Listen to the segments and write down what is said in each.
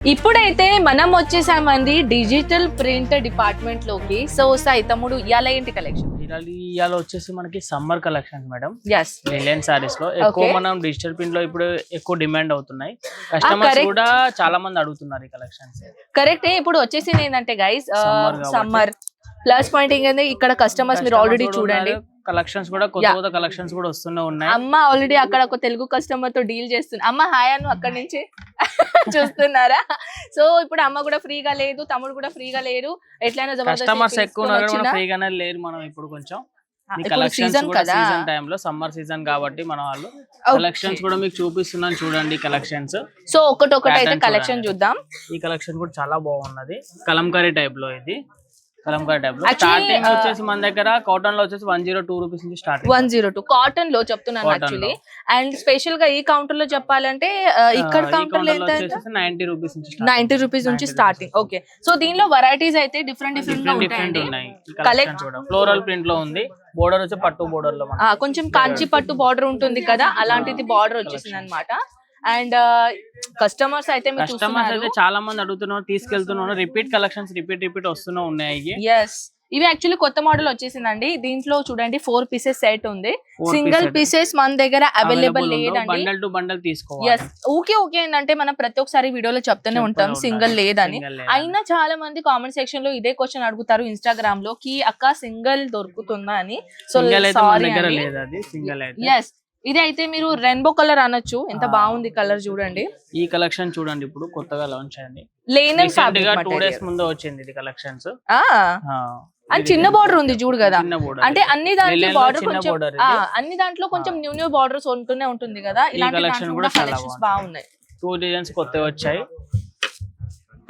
ఇప్పుడైతే మనం వచ్చేసామండి డిజిటల్ ప్రింట్ డిపార్ట్మెంట్లోకి సో సాయి తమ్ముడు ఇవాళ ఏంటి కలెక్షన్ ఇవాళ వచ్చేసి మనకి summer collections madam yes Reliance సారీస్లో ఎక్కువ. మనం డిజిటల్ ప్రింట్లో ఇప్పుడు ఎక్కువ డిమాండ్ అవుతున్నాయి. Customers correct. కూడా చాలా మంది అడుగుతున్నారు ఈ కలెక్షన్స్ కరెక్ట్ ఇప్పుడు వచ్చేసింది ఏంటంటే గైస్. సమ్మర్ ప్లస్ పాయింట్ ఏంటంటే ఇక్కడ కస్టమర్స్ మీరు ఆల్రెడీ చూడండి. కలెక్షన్స్ కూడా కొత్త. కొత్త కలెక్షన్స్ కూడా వస్తూనే ఉన్నాయి. అమ్మ ఆల్రెడీ అక్కడ ఒక తెలుగు కస్టమర్తో డీల్ చేస్తుంది అమ్మ హాయ్ అను అక్కడి నుంచి చూస్తున్నారా? సో ఇప్పుడు అమ్మ కూడా ఫ్రీగా లేదు తమ్ముడు కూడా ఫ్రీగా లేరు ఎట్లయినా కస్టమర్స్ ఎక్కువ. ఫ్రీగానే లేరు మనం ఇప్పుడు కొంచెం. సీజన్ కదా? సీజన్ టైమ్లో సమ్మర్ సీజన్ కాబట్టి మన వాళ్ళు కలెక్షన్స్ కూడా మీకు చూపిస్తున్నాను చూడండి కలెక్షన్స్ సో ఒకటి ఒకటి అయితే కలెక్షన్. చూద్దాం. ఈ కలెక్షన్ కూడా చాలా బాగున్నది. కలంకారీ టైప్లో ఇది. కలంకారీ టైప్లో. స్టార్టింగ్ uh, వచ్చేసి మన దగ్గర కాటన్లో వచ్చేసి వన్ జీరో టూ రూపీస్ నుంచి స్టార్ట్ వన్ జీరో టూ కాటన్లో చెప్తున్నాను యాక్చువల్లీ. అండ్ స్పెషల్గా ఈ కౌంటర్లో చెప్పాలంటే ఆ, ఇక్కడ కౌంటర్లో ఎంత? నైన్టీ రూపీస్ నుంచి నైన్టీ రూపీస్ నుంచి 90 స్టార్టింగ్ ఓకే సో దీనిలో వెరైటీస్ అయితే డిఫరెంట్ డిఫరెంట్గా కూడా ఫ్లోరల్ ప్రింట్లో ఉంది. బోర్డర్ వచ్చి పట్టు బోర్డర్లో కొంచెం కాంచి పట్టు బార్డర్ ఉంటుంది కదా అలాంటిది బార్డర్ వచ్చేసింది అనమాట అండ్ కస్టమర్స్ అయితే మీరు కస్టమర్స్ అయితే చాలా మంది అడుగుతున్నారు తీసుకెళ్తున్నారు. రిపీట్ కలెక్షన్స్ రిపీట్ రిపీట్ వస్తూనే ఉన్నాయి ఎస్ ఇవి యాక్చువల్లీ కొత్త మోడల్ వచ్చేసిందండి. దీంట్లో చూడండి ఫోర్ పీసెస్ సెట్ ఉంది. సింగిల్ పీసెస్ మన దగ్గర అవైలబుల్ లేదండి. ఓకే ఓకే ఏంటంటే మనం ప్రతి ఒక్కసారి వీడియోలో చెప్తూనే ఉంటాం సింగిల్. లేదని. అయినా చాలా మంది కామెంట్ సెక్షన్లో ఇదే క్వశ్చన్ అడుగుతారు ఇన్స్టాగ్రామ్లో కి అక్క సింగిల్ దొరుకుతుందా అని. సో సారీ ఎస్ ఇది అయితే మీరు రెయిన్బో కలర్ అనొచ్చు. ఎంత. బాగుంది కలర్ చూడండి. ఈ కలెక్షన్ చూడండి ఇప్పుడు కొత్తగా లాంచ్ అయింది. లేనన్గా టూ ఫ్యాబ్రిక్ డేస్ ముందు వచ్చింది ఇది కలెక్షన్స్ అండ్ చిన్న బార్డర్ ఉంది చూడు కదా. అంటే. అన్ని దాంట్లో బార్డర్ కొంచెం. అన్ని దాంట్లో కొంచెం న్యూ న్యూ బార్డర్స్ ఉంటూనే ఉంటుంది కదా. ఇలాంటి కలెక్షన్స్. బాగున్నాయి. టూ డిజైన్స్ కొత్తవి వచ్చాయి.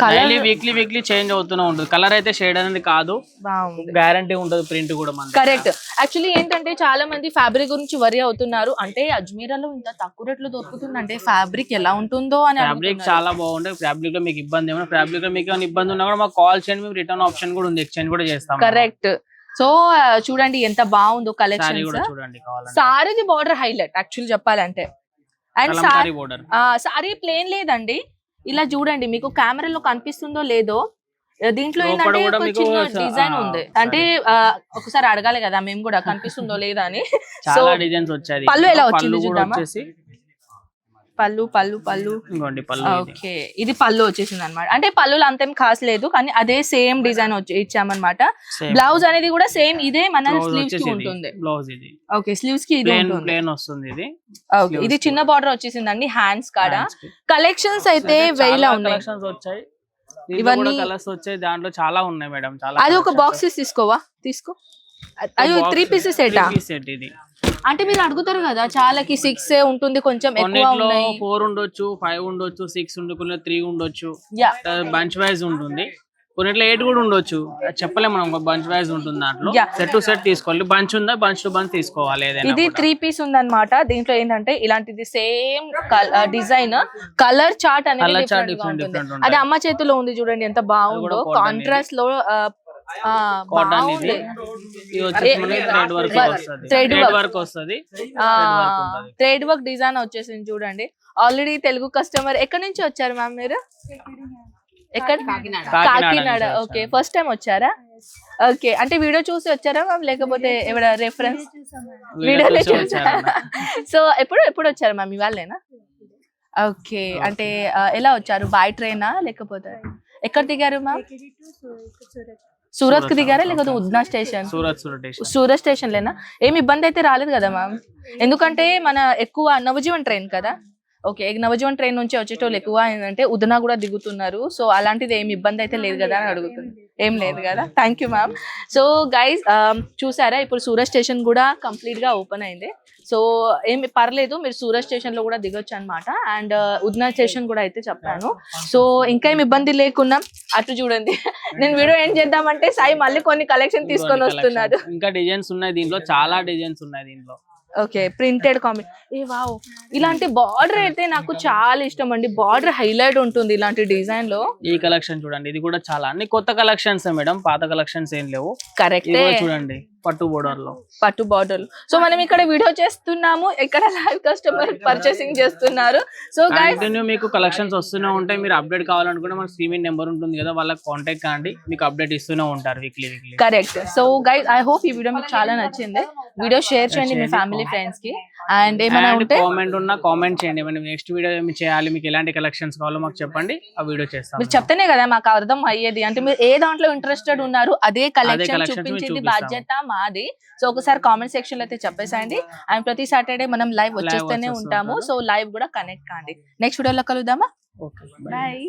డైలీ వీక్లీ వీక్లీ చేంజ్ అవుతూనే ఉంటుంది. కలర్ అయితే షేడ్ అనేది కాదు. బాగుంది. గ్యారంటీ ఉంటుంది ప్రింట్ కూడా మన కరెక్ట్ యాక్చువల్లీ ఏంటంటే చాలా మంది ఫ్యాబ్రిక్ గురించి వరి అవుతున్నారు. అంటే అజ్మీరాలో ఇంత తక్కువ రేట్లో దొరుకుతుందంటే ఫ్యాబ్రిక్ ఎలా ఉంటుందో అని ఫ్యాబ్రిక్. చాలా బాగుంటుంది. ఫ్యాబ్రిక్లో మీకు ఇబ్బంది ఏమైనా ఫ్యాబ్రిక్లో మీకు ఏమైనా ఇబ్బంది ఉన్నా కూడా మాకు కాల్ చేయండి. మేము రిటర్న్ ఆప్షన్ కూడా ఉంది. ఎక్స్చేంజ్ కూడా చేస్తాం కరెక్ట్ సో చూడండి ఎంత బాగుందో సారీ కలెక్షన్ సారీది బార్డర్ హైలైట్ యాక్చువల్ చెప్పాలంటే. అండ్ సారీ ప్లేన్ లేదండి. ఇలా చూడండి మీకు కెమెరాలో కనిపిస్తుందో లేదో దీంట్లో ఏంటంటే ఒక చిన్న డిజైన్ ఉంది. అంటే ఒకసారి అడగాలి కదా మేము కూడా కనిపిస్తుందో లేదా అని సో చాలా డిజైన్స్ వచ్చాయి పళ్ళు ఎలా వచ్చింది చూద్దామా? పళ్ళు పళ్ళు పళ్ళు. ఇంకోండి పళ్ళు ఇది. ఓకే. ఇది పళ్ళు వచ్చేసింది అనమాట అంటే పళ్ళులు అంతేం కాస్ట్ లేదు కానీ అదే సేమ్ డిజైన్ వచ్చి ఇచ్చామన్నమాట. Same. బ్లౌజ్ అనేది కూడా సేమ్ ఇదే మన బ్లౌజ్ స్లీవ్స్కి వచ్చేసి ఉంటుంది. బ్లౌజ్ ఇది. ఓకే స్లీవ్స్కి ఇది ప్లేన్ ఉంటుంది. ప్లేన్ వస్తుంది ఇది. ఓకే ఇది చిన్న బార్డర్ వచ్చేసిందండి హ్యాండ్స్ కాడ. Hands కి. కలెక్షన్స్ అయితే వేలా ఉన్నాయి. collections వచ్చాయి. ఇవన్నీ ఇవన్నీ- కలర్స్ వచ్చాయి. దాంట్లో చాలా ఉన్నాయి మేడం. చాలా అది ఒక. బాక్సెస్ తీసుకోవా? తీసుకో. అది త్రీ పీసెస్ సెటా ఇది. అంటే మీరు అడుగుతారు కదా చాలాకి సిక్స్ ఉంటుంది కొంచెం ఎక్కువ కొన్నిట్లో ఉన్నాయి. ఫోర్ ఉండొచ్చు ఫైవ్ ఉండొచ్చు సిక్స్ ఉండు కొన్ని త్రీ ఉండొచ్చు. యా. బంచ్ వైజ్ ఉంటుంది. కొన్నిట్లో ఎయిట్ కూడా ఉండొచ్చు. అది చెప్పలేము మనం బంచ్ వైజ్ ఉంటుంది దాంట్లో. Yeah. సెట్ టు సెట్ తీసుకోవాలి. బంచ్ ఉందా బంచ్ టు బంచ్ తీసుకోవాలి ఏదైనా ఇది కూడా. త్రీ పీస్ ఉందన్నమాట. దీంట్లో ఏంటంటే ఇలాంటిది సేమ్ డిజైన్ కలర్ చార్ట్ అనేది Colour chart different గా different ఉంటుంది. different ఉంటాయి. అది అమ్మ చేతిలో ఉంది చూడండి ఎంత బాగుందో. కాంట్రాస్ట్లో కాటన్ ఇది. థ్రెడ్ వర్క్ వస్తుంది. థ్రెడ్. వర్క్ డిజైన్ వచ్చేసింది చూడండి. ఆల్రెడీ తెలుగు కస్టమర్ ఎక్కడి నుంచి వచ్చారు మ్యామ్ మీరు? ఎక్కడ? కాకినాడ. ఓకే. ఫస్ట్ టైం వచ్చారా? ఓకే అంటే వీడియో చూసి వచ్చారా మ్యామ్ లేకపోతే ఎవడ రెఫరెన్స్ వీడియో వీడియోలో చూసి చూసారా. సో ఎప్పుడు ఎప్పుడు వచ్చారు మ్యామ్ ఇవాళేనా? ఓకే అంటే ఎలా వచ్చారు? బాయ్ ట్రైనా లేకపోతే? ఎక్కడ దిగారు మ్యామ్ సూరత్కి దిగారా లేకపోతే. Udhna station Surat Surat station. Surat station లేనా ఏమి ఇబ్బంది అయితే రాలేదు కదా మ్యామ్ ఎందుకంటే మన ఎక్కువ నవజీవన్ ట్రైన్ కదా ఓకే నవజీవన్ ట్రైన్ నుంచి వచ్చేటోళ్ళు ఎక్కువ ఏంటంటే ఉదనా కూడా దిగుతున్నారు. సో అలాంటిది ఏమి ఇబ్బంది అయితే లేదు కదా అని అడుగుతుంది ఏం లేదు. కదా? Thank you ma'am so guys చూసారా? ఇప్పుడు సూరత్ స్టేషన్ కూడా కంప్లీట్గా ఓపెన్ అయింది. సో ఏమి పర్లేదు మీరు సూరత్ స్టేషన్లో కూడా దిగొచ్చు అనమాట అండ్ ఉద్నా స్టేషన్ కూడా అయితే చెప్పాను. సో ఇంకా ఏమి ఇబ్బంది లేకుండా అటు చూడండి. నేను వీడియో ఏం చేద్దామంటే సాయి మళ్ళీ కొన్ని కలెక్షన్ తీసుకొని వస్తున్నారు. ఇంకా డిజైన్స్ ఉన్నాయి దీంట్లో చాలా డిజైన్స్ ఉన్నాయి దీంట్లో. ఓకే ప్రింటెడ్ కాంబి ఏ వావ్. ఇలాంటి బార్డర్ అయితే నాకు చాలా ఇష్టం అండి. బార్డర్ హైలైట్ ఉంటుంది ఇలాంటి డిజైన్లో. ఈ కలెక్షన్ చూడండి ఇది కూడా చాలా. అన్ని కొత్త కలెక్షన్స్ మేడం పాత కలెక్షన్స్ ఏం లేవు. కరెక్టే చూడండి పట్టు బోర్డర్లో. పట్టు బార్డర్ సో మనం ఇక్కడ వీడియో చేస్తున్నాము. ఇక్కడ లైవ్ కస్టమర్ పర్చేసింగ్ చేస్తున్నారు సో గైస్ కంటిన్యూ మీకు కలెక్షన్స్ వస్తూనే ఉంటాయి. మీరు అప్డేట్ కావాలనుకుంటే మన స్క్రీన్ నెంబర్ ఉంటుంది కదా వాళ్ళకి కాంటాక్ట్ కాండి. మీకు అప్డేట్ ఇస్తూనే ఉంటారు weekly weekly correct so guys I hope ఈ వీడియో మీకు చాలా నచ్చింది. వీడియో షేర్ చేయండి మీ. ఫ్యామిలీ ఫ్రెండ్స్కి. అండ్ ఏమైనా ఉంటే కామెంట్ ఉన్నా కామెంట్ చేయండి. మనం నెక్స్ట్ వీడియో ఏమి చేయాలి? మీకు ఎలాంటి కలెక్షన్స్ కావాలో మాకు చెప్పండి. ఆ వీడియో చేస్తాం మీరు చెప్తేనే కదా మాకు అర్థం అయ్యేది. అంటే మీరు ఏ దాంట్లో ఇంట్రెస్టెడ్ ఉన్నారు అదే కలెక్షన్ చూపించేది. బాధ్యత మాది. సో ఒకసారి కామెంట్ సెక్షన్లో అయితే చెప్పేసండి అండ్ ప్రతి సాటర్డే మనం లైవ్ వచ్చేస్తూనే వచ్చేస్తూ ఉంటాము. సో లైవ్ కూడా కనెక్ట్ కాండి. నెక్స్ట్ వీడియోలో కలుద్దామా? Okay bye